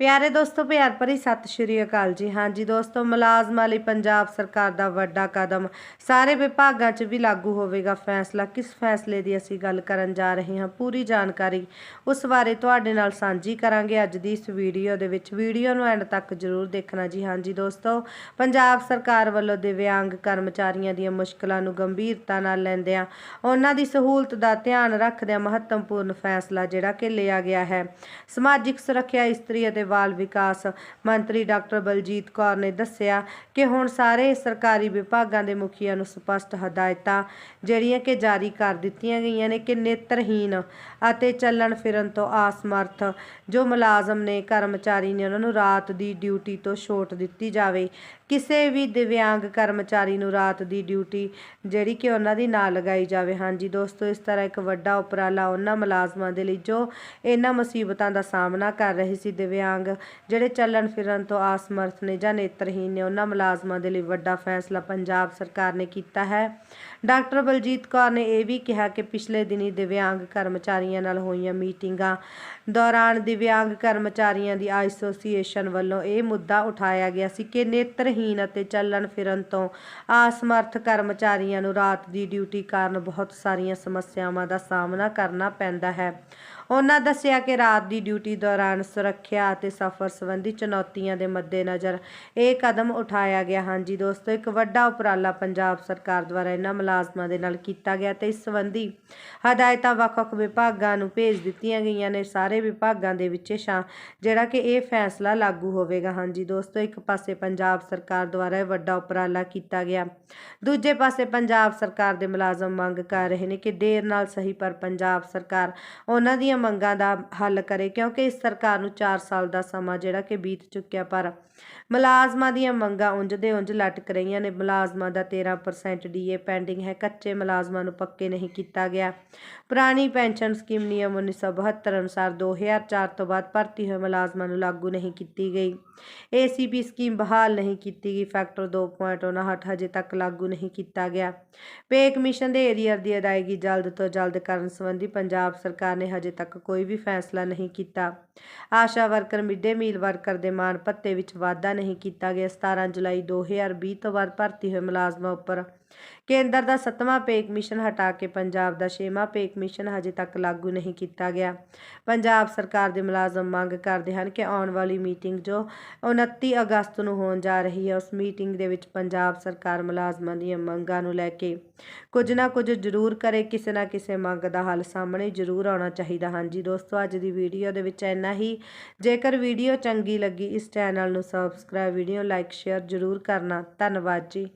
ਪਿਆਰੇ ਦੋਸਤੋ, ਪਿਆਰ ਭਰੀ ਸਤਿ ਸ਼੍ਰੀ ਅਕਾਲ ਜੀ। ਹਾਂਜੀ ਦੋਸਤੋ, ਮੁਲਾਜ਼ਮਾਂ ਲਈ ਪੰਜਾਬ ਸਰਕਾਰ ਦਾ ਵੱਡਾ ਕਦਮ, ਸਾਰੇ ਵਿਭਾਗਾਂ 'ਚ ਵੀ ਲਾਗੂ ਹੋਵੇਗਾ ਫੈਸਲਾ। ਕਿਸ ਫੈਸਲੇ ਦੀ ਅਸੀਂ ਗੱਲ ਕਰਨ ਜਾ ਰਹੇ ਹਾਂ, ਪੂਰੀ ਜਾਣਕਾਰੀ ਉਸ ਬਾਰੇ ਤੁਹਾਡੇ ਨਾਲ ਸਾਂਝੀ ਕਰਾਂਗੇ ਅੱਜ ਦੀ ਇਸ ਵੀਡੀਓ ਦੇ ਵਿੱਚ। ਵੀਡੀਓ ਨੂੰ ਐਂਡ ਤੱਕ ਜ਼ਰੂਰ ਦੇਖਣਾ ਜੀ। ਹਾਂਜੀ ਦੋਸਤੋ, ਪੰਜਾਬ ਸਰਕਾਰ ਵੱਲੋਂ ਦਿਵਿਆਂਗ ਕਰਮਚਾਰੀਆਂ ਦੀਆਂ ਮੁਸ਼ਕਲਾਂ ਨੂੰ ਗੰਭੀਰਤਾ ਨਾਲ ਲੈਂਦਿਆਂ, ਉਹਨਾਂ ਦੀ ਸਹੂਲਤ ਦਾ ਧਿਆਨ ਰੱਖਦਿਆਂ ਮਹੱਤਵਪੂਰਨ ਫੈਸਲਾ ਜਿਹੜਾ ਕਿ ਲਿਆ ਗਿਆ ਹੈ। ਸਮਾਜਿਕ ਸੁਰੱਖਿਆ ਇਸਤਰੀ ਅਤੇ ਬਾਲ ਵਿਕਾਸ ਮੰਤਰੀ ਡਾਕਟਰ ਬਲਜੀਤ ਕੌਰ ਨੇ ਦੱਸਿਆ ਕਿ ਹੁਣ ਸਾਰੇ ਸਰਕਾਰੀ ਵਿਭਾਗਾਂ ਦੇ ਮੁਖੀਆਂ ਨੂੰ ਸਪਸ਼ਟ ਹਦਾਇਤਾਂ ਜਿਹੜੀਆਂ ਕਿ ਜਾਰੀ ਕਰ ਦਿੱਤੀਆਂ ਗਈਆਂ ਨੇ ਕਿ ਨੇਤਰਹੀਨ ਅਤੇ ਚੱਲਣ ਫਿਰਨ ਤੋਂ ਆਸਮਰਥ ਜੋ ਮੁਲਾਜ਼ਮ ਨੇ, ਕਰਮਚਾਰੀ ਨੇ ਉਹਨਾਂ ਨੂੰ ਰਾਤ ਦੀ ਡਿਊਟੀ ਤੋਂ ਛੋਟ ਦਿੱਤੀ ਜਾਵੇ। ਕਿਸੇ ਵੀ ਦਿਵਿਆਂਗ ਕਰਮਚਾਰੀ ਨੂੰ ਰਾਤ ਦੀ ਡਿਊਟੀ ਜਿਹੜੀ ਕਿ ਉਹਨਾਂ ਦੀ ਨਾ ਲਗਾਈ ਜਾਵੇ। ਹਾਂਜੀ ਦੋਸਤੋ, ਇਸ ਤਰ੍ਹਾਂ ਇੱਕ ਵੱਡਾ ਉਪਰਾਲਾ ਉਹਨਾਂ ਮੁਲਾਜ਼ਮਾਂ ਦੇ ਲਈ ਜੋ ਇਹਨਾਂ ਮੁਸੀਬਤਾਂ ਦਾ ਸਾਹਮਣਾ ਕਰ ਰਹੇ ਸੀ। ਦਿਵਿਆਂਗ ਜਿਹੜੇ ਚੱਲਣ ਫਿਰਨ ਤੋਂ ਆਸਮਰਥ ਨੇ ਜਾਂ ਨੇਤਰਹੀਨ ਨੇ, ਉਹਨਾਂ ਮੁਲਾਜ਼ਮਾਂ ਦੇ ਲਈ ਵੱਡਾ ਫੈਸਲਾ ਪੰਜਾਬ ਸਰਕਾਰ ਨੇ ਕੀਤਾ ਹੈ। ਡਾਕਟਰ ਬਲਜੀਤ ਕੌਰ ਨੇ ਇਹ ਵੀ ਕਿਹਾ ਕਿ ਪਿਛਲੇ ਦਿਨੀ ਦਿਵਿਆਂਗ ਕਰਮਚਾਰੀਆਂ ਨਾਲ ਹੋਈਆਂ ਮੀਟਿੰਗਾਂ ਦੌਰਾਨ ਦਿਵਿਆਂਗ ਕਰਮਚਾਰੀਆਂ ਦੀ ਐਸੋਸੀਏਸ਼ਨ ਵੱਲੋਂ ਇਹ ਮੁੱਦਾ ਉਠਾਇਆ ਗਿਆ ਸੀ ਕਿ ਨੇਤਰ ਹੀਨ ਅਤੇ ਚੱਲਣ ਫਿਰਨ ਤੋਂ ਆਸਮਰਥ ਕਰਮਚਾਰੀਆਂ ਨੂੰ ਰਾਤ ਦੀ ਡਿਊਟੀ ਕਾਰਨ ਬਹੁਤ ਸਾਰੀਆਂ ਸਮੱਸਿਆਵਾਂ ਦਾ ਸਾਹਮਣਾ ਕਰਨਾ ਪੈਂਦਾ ਹੈ। ਉਹਨਾਂ ਦੱਸਿਆ ਕਿ ਰਾਤ ਦੀ ਡਿਊਟੀ ਦੌਰਾਨ ਸੁਰੱਖਿਆ ਅਤੇ ਸਫ਼ਰ ਸੰਬੰਧੀ ਚੁਣੌਤੀਆਂ ਦੇ ਮੱਦੇਨਜ਼ਰ ਇਹ ਕਦਮ ਉਠਾਇਆ ਗਿਆ ਹਾਂਜੀ ਦੋਸਤੋ, ਇੱਕ ਵੱਡਾ ਉਪਰਾਲਾ ਪੰਜਾਬ ਸਰਕਾਰ ਦੁਆਰਾ ਇਹਨਾਂ ਮੁਲਾਜ਼ਮਾਂ ਦੇ ਨਾਲ ਕੀਤਾ ਗਿਆ ਤੇ ਇਸ ਸੰਬੰਧੀ ਹਦਾਇਤਾਂ ਵੱਖ-ਵੱਖ ਵਿਭਾਗਾਂ ਨੂੰ ਭੇਜ ਦਿੱਤੀਆਂ ਗਈਆਂ ਨੇ। ਸਾਰੇ ਵਿਭਾਗਾਂ ਦੇ ਵਿੱਚ ਸ਼ਾ, ਜਿਹੜਾ ਕਿ ਇਹ ਫੈਸਲਾ ਲਾਗੂ ਹੋਵੇਗਾ। ਹਾਂਜੀ ਦੋਸਤੋ, ਇੱਕ ਪਾਸੇ ਪੰਜਾਬ ਸਰਕਾਰ ਦੁਆਰਾ ਇਹ ਵੱਡਾ ਉਪਰਾਲਾ ਕੀਤਾ ਗਿਆ। ਦੂਜੇ ਪਾਸੇ ਪੰਜਾਬ ਸਰਕਾਰ ਦੇ ਮੁਲਾਜ਼ਮ ਮੰਗ ਕਰ ਰਹੇ ਨੇ ਕਿ ਦੇਰ ਨਾਲ ਸਹੀ ਪਰ ਪੰਜਾਬ ਸਰਕਾਰ ਉਹਨਾਂ ਦੀਆਂ ਮੰਗਾਂ ਦਾ ਹੱਲ ਕਰੇ, ਕਿਉਂਕਿ ਇਸ ਸਰਕਾਰ ਨੂੰ 4 ਸਾਲ ਦਾ ਸਮਾਂ ਜਿਹੜਾ ਕਿ ਬੀਤ ਚੁੱਕਿਆ, ਪਰ ਮੁਲਾਜ਼ਮਾਂ ਦੀਆਂ ਮੰਗਾਂ ਉਂਝ ਦੇ ਉਂਝ ਲਟਕ ਰਹੀਆਂ ਨੇ। ਮੁਲਾਜ਼ਮਾਂ ਦਾ 13% ਡੀਏ ਪੈਂਡਿੰਗ ਹੈ। ਕੱਚੇ ਮੁਲਾਜ਼ਮਾਂ ਨੂੰ ਪੱਕੇ ਨਹੀਂ ਕੀਤਾ ਗਿਆ। ਪੁਰਾਣੀ ਪੈਨਸ਼ਨ ਸਕੀਮ ਨਿਯਮ 1972 ਅਨੁਸਾਰ 2004 ਤੋਂ ਬਾਅਦ ਭਰਤੀ ਹੋਏ ਮੁਲਾਜ਼ਮਾਂ ਨੂੰ ਲਾਗੂ ਨਹੀਂ ਕੀਤੀ ਗਈ। ਏਸੀਪੀ ਸਕੀਮ ਬਹਾਲ ਨਹੀਂ ਕੀਤੀ ਗਈ। ਫੈਕਟਰ 2.59 ਹਜੇ ਤੱਕ ਲਾਗੂ ਨਹੀਂ ਕੀਤਾ ਗਿਆ। ਪੇ ਕਮਿਸ਼ਨ ਦੇ ਏਰੀਅਰ ਦੀ ਅਦਾਇਗੀ ਜਲਦ ਤੋਂ ਜਲਦ ਕਰਨ ਸੰਬੰਧੀ ਪੰਜਾਬ ਸਰਕਾਰ ਨੇ ਹਜੇ ਤੱਕ ਤੱਕ ਕੋਈ ਵੀ ਫੈਸਲਾ ਨਹੀਂ ਕੀਤਾ। Asha worker mid day meal worker ਦੇ ਮਾਣ ਭੱਤੇ ਵਿੱਚ ਵਾਧਾ ਨਹੀਂ ਕੀਤਾ ਗਿਆ। 17 ਜੁਲਾਈ 2020 ਤੋਂ ਬਾਅਦ ਭਰਤੀ ਹੋਏ ਮੁਲਾਜ਼ਮਾਂ ਉੱਪਰ ਕੇਂਦਰ ਦਾ ਸੱਤਵਾਂ ਪੇ ਕਮਿਸ਼ਨ ਹਟਾ ਕੇ ਪੰਜਾਬ ਦਾ ਛੇਵਾਂ ਪੇ ਕਮਿਸ਼ਨ ਹਜੇ ਤੱਕ ਲਾਗੂ ਨਹੀਂ ਕੀਤਾ ਗਿਆ। ਪੰਜਾਬ ਸਰਕਾਰ ਦੇ ਮੁਲਾਜ਼ਮ ਮੰਗ ਕਰਦੇ ਹਨ ਕਿ ਆਉਣ ਵਾਲੀ ਮੀਟਿੰਗ ਜੋ 29 ਅਗਸਤ ਨੂੰ ਹੋਣ ਜਾ ਰਹੀ ਹੈ, ਉਸ ਮੀਟਿੰਗ ਦੇ ਵਿੱਚ ਪੰਜਾਬ ਸਰਕਾਰ ਮੁਲਾਜ਼ਮਾਂ ਦੀਆਂ ਮੰਗਾਂ ਨੂੰ ਲੈ ਕੇ ਕੁਝ ਨਾ ਕੁਝ ਜ਼ਰੂਰ ਕਰੇ, ਕਿਸੇ ਨਾ ਕਿਸੇ ਮੰਗ ਦਾ ਹੱਲ ਸਾਹਮਣੇ ਜ਼ਰੂਰ ਆਉਣਾ ਚਾਹੀਦਾ ਹਾਂਜੀ ਦੋਸਤੋ, ਅੱਜ ਦੀ ਵੀਡੀਓ ਦੇ ਵਿੱਚ ਇੰਨਾ ਹੀ। ਜੇਕਰ ਵੀਡੀਓ ਚੰਗੀ ਲੱਗੀ, ਇਸ ਚੈਨਲ ਨੂੰ ਸਬਸਕ੍ਰਾਈਬ ਵੀਡੀਓ ਲਾਈਕ ਸ਼ੇਅਰ ਜ਼ਰੂਰ ਕਰਨਾ। ਧੰਨਵਾਦ ਜੀ।